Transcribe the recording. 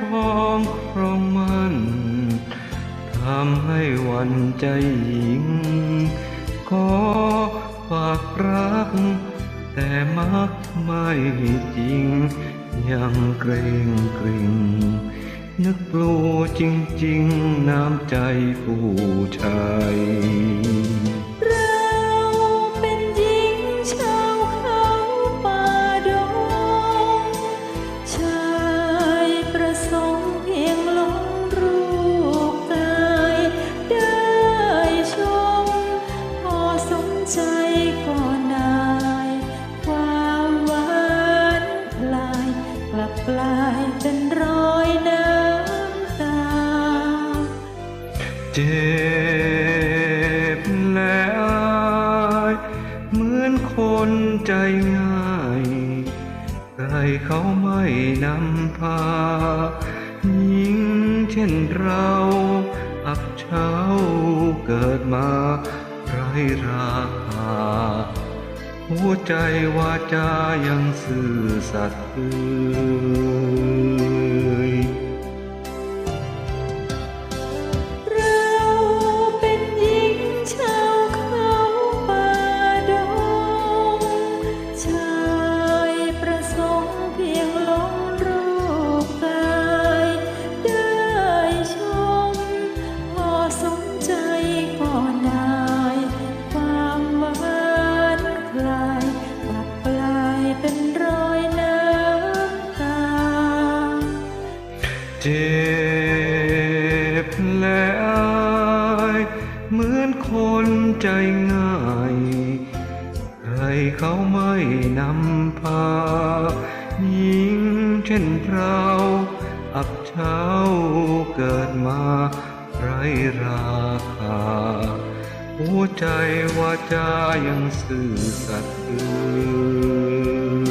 พองครองมันทำให้วันใจหญิง ขอฝากรัก แต่มักไม่จริง ยังเกรงเกรงนึกกลัวจริง ๆ น้ำใจผู้ชาย เจ็บและอายเหมือนคนใจง่ายใครเขาไม่นำพาหญิงเช่นเราอับเช้าเกิดมาไรราคาหัวใจวาจายังซื่อสัตย์ จ็บและอายเหมือนคนใจง่าย ใครเขาไม่นำพาหญิงเช่นเราอับเช้าเกิดมาไรราคา หัวใจว่าจายังซื่อสัตย์เอ่ย